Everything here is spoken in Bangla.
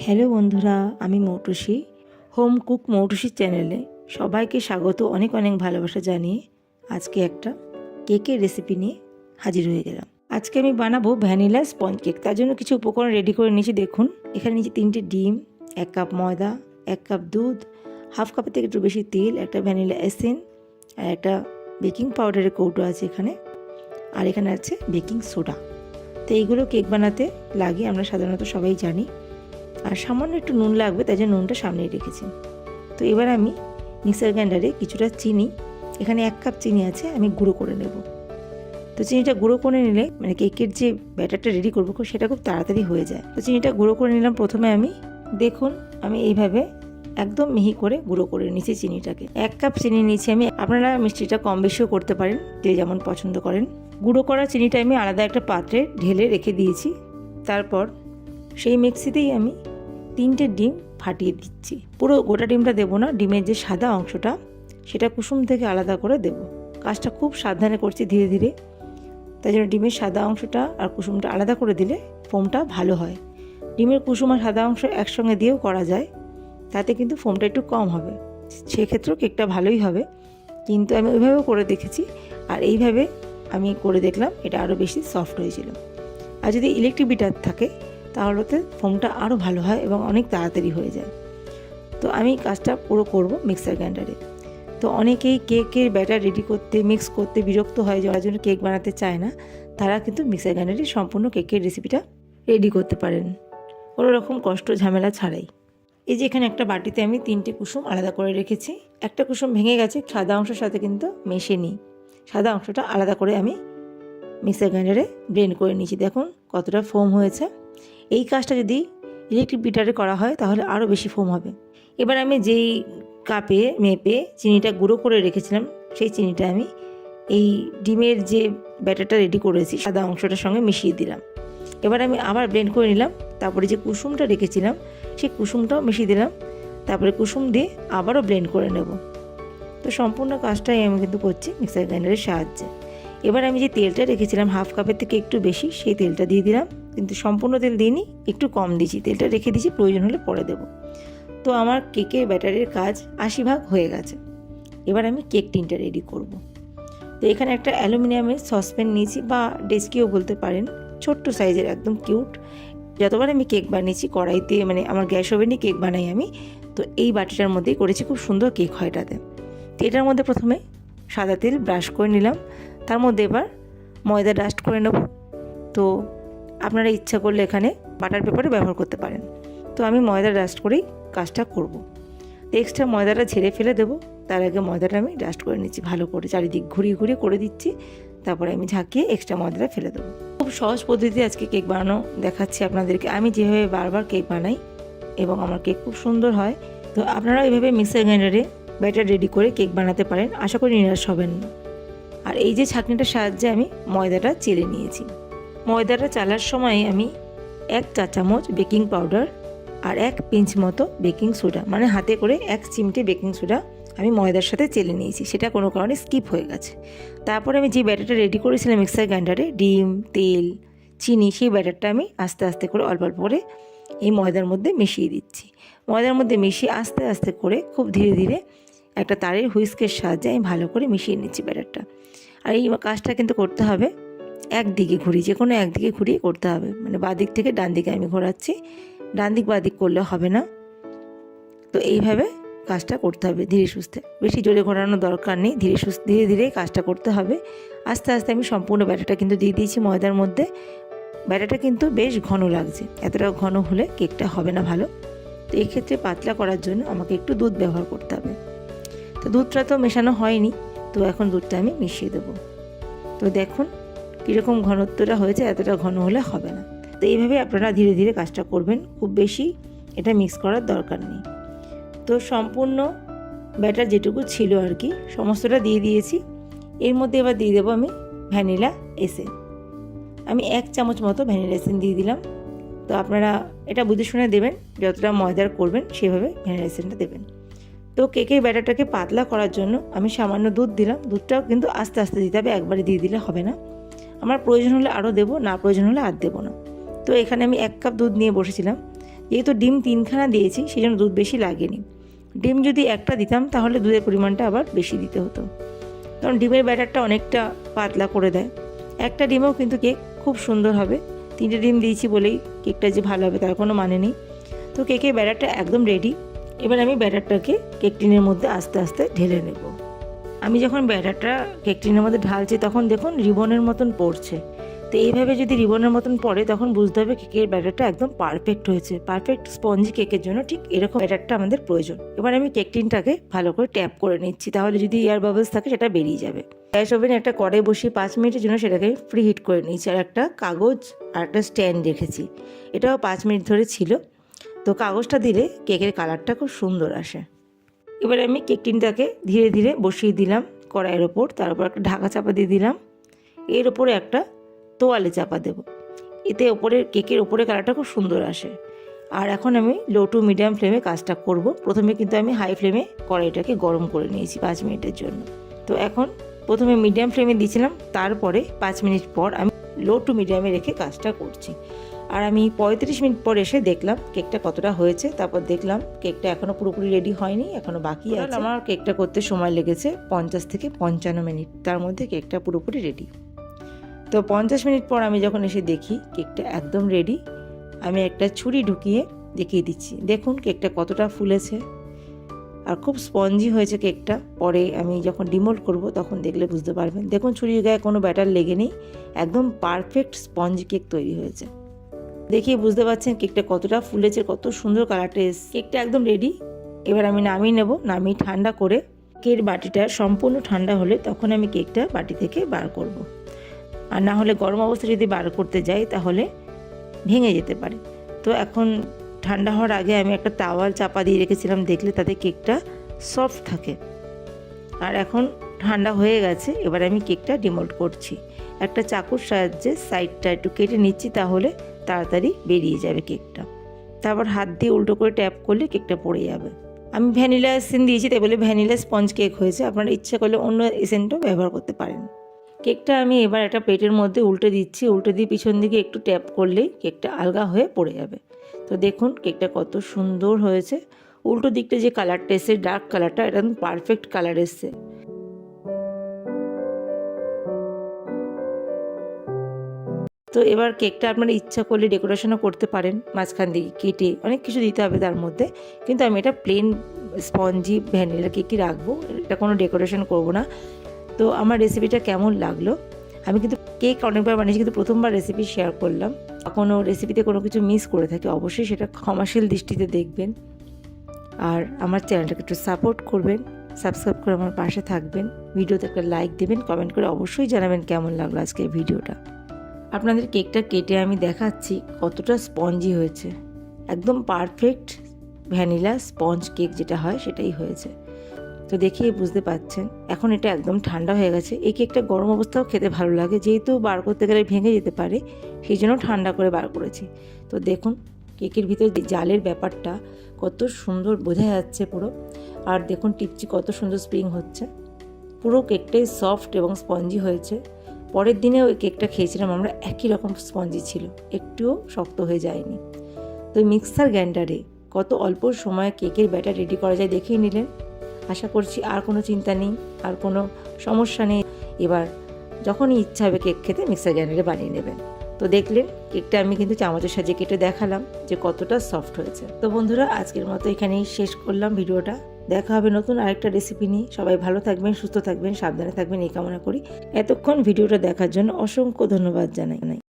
হ্যালো বন্ধুরা, আমি মৌটুসি, হোম কুক মৌটুসি চ্যানেলে সবাইকে স্বাগত, অনেক অনেক ভালোবাসা জানিয়ে আজকে একটা কেকের রেসিপি নিয়ে হাজির হয়ে গেলাম। আজকে আমি বানাবো ভ্যানিলা স্পঞ্জ কেক, তার জন্য কিছু উপকরণ রেডি করে নিয়েছি, দেখুন। এখানে নিয়েছি তিনটে ডিম, এক কাপ ময়দা, এক কাপ দুধ, হাফ কাপের থেকে একটু বেশি তেল, একটা ভ্যানিলা এসেন আর একটা বেকিং পাউডারের কৌটো আছে এখানে, আর এখানে আছে বেকিং সোডা। তো এইগুলো কেক বানাতে লাগে, আমরা সাধারণত সবাই জানি। আর সামান্য একটু নুন লাগবে, তাই জন্য নুনটা সামনেই রেখেছি। তো এবার আমি মিক্সার গ্রাইন্ডারে কিছুটা চিনি, এখানে এক কাপ চিনি আছে, আমি গুঁড়ো করে নেব। তো চিনিটা গুঁড়ো করে নিলে মানে কেকের যে ব্যাটারটা রেডি করব, সেটা খুব তাড়াতাড়ি হয়ে যায়। তো চিনিটা গুঁড়ো করে নিলাম প্রথমে আমি। দেখুন, আমি এইভাবে একদম মিহি করে গুঁড়ো করে নিয়েছি চিনিটাকে। এক কাপ চিনি নিয়েছি আমি। আপনারা মিষ্টিটা কম বেশিও করতে পারেন, যে যেমন পছন্দ করেন। গুঁড়ো করা চিনিটা আমি আলাদা একটা পাত্রে ঢেলে রেখে দিয়েছি। তারপর সেই মিক্সিতেই আমি তিনটে ডিম ফাটিয়ে দিচ্ছি। পুরো গোটা ডিমটা দেবো না, ডিমের যে সাদা অংশটা, সেটা কুসুম থেকে আলাদা করে দেব। কাজটা খুব সাবধানে করছি ধীরে ধীরে। তাই জন্য ডিমের সাদা অংশটা আর কুসুমটা আলাদা করে দিলে ফোমটা ভালো হয়। ডিমের কুসুম আর সাদা অংশ একসঙ্গে দিয়েও করা যায়, তাতে কিন্তু ফোমটা একটু কম হবে। সেক্ষেত্রেও কেকটা ভালোই হবে। কিন্তু আমি ওইভাবেও করে দেখেছি, আর এইভাবে আমি করে দেখলাম, এটা আরও বেশি সফট হয়েছিল। আর যদি ইলেকট্রিক বিটার থাকে তাহলে ফোমটা আরও ভালো হয় এবং অনেক তাড়াতাড়ি হয়ে যায়। তো আমি কাজটা পুরো করব মিক্সার গ্রাইন্ডারে। তো অনেকেই কেকের ব্যাটার রেডি করতে, মিক্স করতে বিরক্ত হয়, যারা জন্য কেক বানাতে চায় না, তারা কিন্তু মিক্সার গ্রাইন্ডারে সম্পূর্ণ কেকের রেসিপিটা রেডি করতে পারেন। কোনো রকম কষ্ট, ঝামেলা ছাড়াই। এই যে এখানে একটা বাটিতে আমি তিনটে কুসুম আলাদা করে রেখেছি। একটা কুসুম ভেঙে গেছে, সাদা অংশের সাথে কিন্তু মেশে নিই সাদা অংশটা আলাদা করে আমি মিক্সার গ্রাইন্ডারে ব্লেন্ড করে নিয়েছি। দেখুন কতটা ফোম হয়েছে। এই কাজটা যদি ইলেকট্রিক বিটারে করা হয়, তাহলে আরও বেশি ফোম হবে। এবার আমি যেই কাপে মেপে চিনিটা গুঁড়ো করে রেখেছিলাম, সেই চিনিটা আমি এই ডিমের যে ব্যাটারটা রেডি করেছি, সাদা অংশটার সঙ্গে মিশিয়ে দিলাম। এবার আমি আবার ব্লেন্ড করে নিলাম, তারপরে যে কুসুমটা রেখেছিলাম, সেই কুসুমটাও মিশিয়ে দিলাম, তারপরে কুসুম দিয়ে আবারও ব্লেন্ড করে নেব। তো সম্পূর্ণ কাজটাই আমি কিন্তু করছি মিক্সার গ্রাইন্ডারের সাহায্যে। এবার আমি যে তেলটা রেখেছিলাম হাফ কাপের থেকে একটু বেশি, সেই তেলটা দিয়ে দিলাম। কিন্তু সম্পূর্ণ তেল দিইনি, একটু কম দিয়েছি। তেলটা রেখে দিয়েছি, প্রয়োজন হলে পরে দেবো। তো আমার কেকের ব্যাটারের কাজ আশি ভাগ হয়ে গেছে। এবার আমি কেক টিনটা রেডি করব। তো এখানে একটা অ্যালুমিনিয়ামের সসপ্যান নিয়েছি বা ডেস্কিও বলতে পারেন, ছোট্ট সাইজের, একদম কিউট। যতবার আমি কেক বানিয়েছি কড়াইতে মানে আমার গ্যাস ওভেনে কেক বানাই আমি, তো এই বাটিটার মধ্যেই করেছি, খুব সুন্দর কেক হয় এটাতে। তো এটার মধ্যে প্রথমে সাদা তেল ব্রাশ করে নিলাম। তার মধ্যে এবার ময়দা ডাস্ট করে নেব। তো আপনারা ইচ্ছা করলে এখানে বাটার পেপারে ব্যবহার করতে পারেন। তো আমি ময়দা ডাস্ট করেই কাজটা করব। এক্সট্রা ময়দাটা ঝেড়ে ফেলে দেবো। তার আগে ময়দাটা আমি ডাস্ট করে নিচ্ছি ভালো করে। চারিদিক ঘুরিয়ে ঘুরিয়ে করে দিচ্ছি। তারপরে আমি ঝাঁকিয়ে এক্সট্রা ময়দাটা ফেলে দেবো। খুব সহজ পদ্ধতিতে আজকে কেক বানানো দেখাচ্ছি আপনাদেরকে। আমি যেভাবে বারবার কেক বানাই এবং আমার কেক খুব সুন্দর হয়। তো আপনারা এইভাবে মিক্সার গ্রাইন্ডারে ব্যাটার রেডি করে কেক বানাতে পারেন। আশা করি নিরাশ হবেন না। আর এই যে ছাঁকনিটার সাহায্যে আমি ময়দাটা চেলে নিয়েছি। ময়দাটা চালার সময় আমি এক চা চামচ বেকিং পাউডার আর এক পিঞ্চ মতো বেকিং সোডা মানে হাতে করে এক চিমটে বেকিং সোডা আমি ময়দার সাথে চেলে নিয়েছি। সেটা কোনো কারণে স্কিপ হয়ে গেছে। তারপরে আমি যে ব্যাটারটা রেডি করেছিলাম মিক্সার গ্রাইন্ডারে, ডিম, তেল, চিনি, সেই ব্যাটারটা আমি আস্তে আস্তে করে অল্প অল্প করে এই ময়দার মধ্যে মিশিয়ে দিচ্ছি। ময়দার মধ্যে মিশিয়ে আস্তে আস্তে করে খুব ধীরে ধীরে একটা তারের হুইস্কের সাহায্যে আমি ভালো করে মিশিয়ে নিচ্ছি ব্যাটারটা। আর এই কাজটা কিন্তু করতে হবে একদিকে ঘুরি যে কোনো একদিকে ঘুরিয়ে করতে হবে। মানে বাদিক থেকে ডান দিকে আমি ঘোরাচ্ছি, ডান দিক বাদিক করলে হবে না। তো এইভাবে কাজটা করতে হবে ধীরে সুস্থে। বেশি জোরে ঘোরানোর দরকার নেই, ধীরে সুস্থ, ধীরে ধীরে কাজটা করতে হবে। আস্তে আস্তে আমি সম্পূর্ণ ব্যাটাটা কিন্তু দিয়ে দিয়েছি ময়দার মধ্যে। ব্যাটাটা কিন্তু বেশ ঘন লাগছে, এতটা ঘন হলে কেকটা হবে না ভালো। তো এক্ষেত্রে পাতলা করার জন্য আমাকে একটু দুধ ব্যবহার করতে হবে। তো দুধটা তো মেশানো হয়নি। তো এখন দুধটা আমি মিশিয়ে দেবো। তো দেখুন কীরকম ঘনত্বটা হয়েছে, এতটা ঘন হলে হবে না। তো এইভাবে আপনারা ধীরে ধীরে কাজটা করবেন, খুব বেশি এটা মিক্স করার দরকার নেই। তো সম্পূর্ণ ব্যাটার যেটুকু ছিল আর কি, সমস্তটা দিয়ে দিয়েছি। এর মধ্যে এবার দিয়ে দেবো আমি ভ্যানিলা এসেন। আমি এক চামচ মতো ভ্যানিলা এসেন দিয়ে দিলাম। তো আপনারা এটা বুঝে শুনে দেবেন, যতটা ময়দার করবেন, সেভাবে ভ্যানিলা এসেনটা দেবেন। তো কেকের ব্যাটারটাকে পাতলা করার জন্য আমি সামান্য দুধ দিলাম। দুধটাও কিন্তু আস্তে আস্তে দিতে হবে, একবারে দিয়ে দিলে হবে না। আমার প্রয়োজন হলে আরও দেবো, না প্রয়োজন হলে আর দেবো না। তো এখানে আমি এক কাপ দুধ নিয়ে বসেছিলাম। যেহেতু ডিম তিনখানা দিয়েছি সেই জন্য দুধ বেশি লাগেনি। ডিম যদি একটা দিতাম, তাহলে দুধের পরিমাণটা আবার বেশি দিতে হতো। কারণ ডিমের ব্যাটারটা অনেকটা পাতলা করে দেয়। একটা ডিমেও কিন্তু কেক খুব সুন্দর হবে। তিনটে ডিম দিয়েছি বলেই কেকটা যে ভালো হবে তার কোনো মানে নেই। তো কেকের ব্যাটারটা একদম রেডি এবার আমি ব্যাটারটাকে কেক টিনের মধ্যে আস্তে আস্তে ঢেলে নেব। আমি যখন ব্যাটারটা কেক টিনের মধ্যে ঢালছি, তখন দেখুন রিবনের মতন পড়ছে। তো এইভাবে যদি রিবনের মতন পড়ে, তখন বুঝতে হবে কেকের ব্যাটারটা একদম পারফেক্ট হয়েছে। পারফেক্ট স্পঞ্জি কেকের জন্য ঠিক এরকম ব্যাটারটা আমাদের প্রয়োজন। এবার আমি কেক টিনটাকে ভালো করে ট্যাপ করে নিচ্ছি, তাহলে যদি এয়ার বাবলস থাকে, সেটা বেরিয়ে যাবে। গ্যাস ওভেনে একটা কড়াই বসিয়ে পাঁচ মিনিটের জন্য সেটাকে ফ্রি হিট করে নিয়েছি। আর একটা কাগজ আর একটা স্ট্যান্ড রেখেছি। এটাও পাঁচ মিনিট ধরে ছিল। তো কাগজটা দিলে কেকের কালারটা খুব সুন্দর আসে। এবার আমি কেক টিনটাকে ধীরে ধীরে বসিয়ে দিলাম কড়াইয়ের ওপর, তার উপর একটা ঢাকা চাপা দিয়ে দিলাম। এর ওপরে একটা তোয়ালে চাপা দেব। এতে ওপরে, কেকের ওপরে কালারটা খুব সুন্দর আসে। আর এখন আমি লো টু মিডিয়াম ফ্লেমে কাজটা করব। প্রথমে কিন্তু আমি হাই ফ্লেমে কড়াইটাকে গরম করে নিয়েছি পাঁচ মিনিটের জন্য। তো এখন প্রথমে মিডিয়াম ফ্লেমে দিয়েছিলাম, তারপরে পাঁচ মিনিট পর আমি লো টু মিডিয়ামে রেখে কাজটা করছি। আর আমি পঁয়ত্রিশ মিনিট পর এসে দেখলাম কেকটা কতটা হয়েছে তারপর দেখলাম কেকটা এখনও পুরোপুরি রেডি হয়নি এখনও বাকি আছে। আমার কেকটা করতে সময় লেগেছে পঞ্চাশ থেকে পঞ্চান্ন মিনিট তার মধ্যে কেকটা পুরোপুরি রেডি তো পঞ্চাশ মিনিট পর আমি যখন এসে দেখি কেকটা একদম রেডি আমি একটা ছুরি ঢুকিয়ে দেখিয়ে দিচ্ছি। দেখুন কেকটা কতটা ফুলেছে। আর খুব স্পঞ্জি হয়েছে কেকটা। পরে আমি যখন ডিমোল্ড করব তখন দেখলে বুঝতে পারবেন। দেখুন ছুরির গায়ে কোনো ব্যাটার লেগে নেই একদম পারফেক্ট স্পঞ্জ কেক তৈরি হয়েছে। দেখিয়ে বুঝতে পারছেন কেকটা কতটা ফুলেছে, কত সুন্দর কালারটা এসছে। কেকটা একদম রেডি এবার আমি নামিয়ে নেব, নামিয়ে ঠান্ডা করে কেকের বাটিটা সম্পূর্ণ ঠান্ডা হলে তখন আমি কেকটা বাটি থেকে বার করব। আর না হলে গরম অবস্থায় যদি বার করতে যাই তাহলে ভেঙে যেতে পারে। তো এখন ঠান্ডা হওয়ার আগে আমি একটা তাওয়াল চাপা দিয়ে রেখেছিলাম, দেখলে তাতে কেকটা সফট থাকে। আর এখন ঠান্ডা হয়ে গেছে, এবার আমি কেকটা ডিমোল্ড করছি। একটা চাকুর সাহায্যে সাইডটা একটু কেটে নিচ্ছি, তাহলে তাড়াতাড়ি বেরিয়ে যাবে কেকটা। তারপর হাত দিয়ে উল্টো করে ট্যাপ করলে কেকটা পড়ে যাবে। আমি ভ্যানিলা এসেন দিয়েছি, তাই বলে ভ্যানিলা স্পঞ্জ কেক হয়েছে। আপনারা ইচ্ছা করলে অন্য এসেন্টও ব্যবহার করতে পারেন। কেকটা আমি এবার একটা প্লেটের মধ্যে উল্টে দিচ্ছি। উল্টে দিয়ে পিছন দিকে একটু ট্যাপ করলেই কেকটা আলগা হয়ে পড়ে যাবে। তো দেখুন, কেকটা কত সুন্দর হয়েছে। উল্টো দিকটা যে কালারটা এসছে, ডার্ক কালারটা একদম পারফেক্ট কালার এসছে। তো এবার কেকটা আপনারা ইচ্ছা করলে ডেকোরেশনও করতে পারেন, মাঝখান দিকে কেটে অনেক কিছু দিতে হবে তার মধ্যে। কিন্তু আমি এটা প্লেন স্পঞ্জি ভ্যানিলা কেকই রাখব, এটা কোনো ডেকোরেশন করব না। তো আমার রেসিপিটা কেমন লাগল? আমি কিন্তু কেক অনেকবার বানিয়েছি, কিন্তু প্রথমবার রেসিপি শেয়ার করলাম। কোনো রেসিপিতে কোনো কিছু মিস করে থাকি, অবশ্যই সেটা ক্ষমাশীল দৃষ্টিতে দেখবেন। আর আমার চ্যানেলটাকে একটু সাপোর্ট করবেন সাবস্ক্রাইব করে আমার পাশে থাকবেন। ভিডিওতে একটা লাইক দেবেন কমেন্ট করে অবশ্যই জানাবেন কেমন লাগল আজকের ভিডিওটা। আপনাদের কেকটা কেটে আমি দেখাচ্ছি কতটা স্পঞ্জি হয়েছে। একদম পারফেক্ট ভ্যানিলা স্পঞ্জ কেক যেটা হয় সেটাই হয়েছে। তো দেখিয়ে বুঝতে পাচ্ছেন, এখন এটা একদম ঠান্ডা হয়ে গেছে। এই কেকটা গরম অবস্থাও খেতে ভালো লাগে, যেহেতু বার করতে গেলে ভেঙে যেতে পারে, সেই জন্য ঠান্ডা করে বার করেছি। তো দেখুন, কেকের ভিতরে যে জালের ব্যাপারটা কত সুন্দর বোঝা যাচ্ছে পুরো। আর দেখুন, টিপচি কত সুন্দর স্প্রিং হচ্ছে। পুরো কেকটাই সফট এবং স্পঞ্জি হয়েছে। পরের দিনে ওই কেকটা খেয়েছিলাম, আমরা একই রকম স্পঞ্জি ছিল, একটুও শক্ত হয়ে যায়নি। তো মিক্সার গ্রাইন্ডারে কত অল্প সময়ে কেকের ব্যাটার রেডি করা যায় দেখেই নিলেন। আশা করছি আর কোনো চিন্তা নেই, আর কোনো সমস্যা নেই। এবার যখনই ইচ্ছা হবে কেক খেতে মিক্সার গ্রাইন্ডারে বানিয়ে নেবেন। তো দেখলেন কেকটা আমি কিন্তু চামচের সাজে কেটে দেখালাম যে কতটা সফট হয়েছে। তো বন্ধুরা, আজকের মতো এখানেই শেষ করলাম ভিডিওটা। দেখা হবে নতুন আরেকটা রেসিপি নিয়ে। সবাই ভালো থাকবেন, সুস্থ থাকবেন, সাবধানে থাকবেন, এই কামনা করি। এতক্ষণ ভিডিওটা দেখার জন্য অসংখ্য ধন্যবাদ জানাই।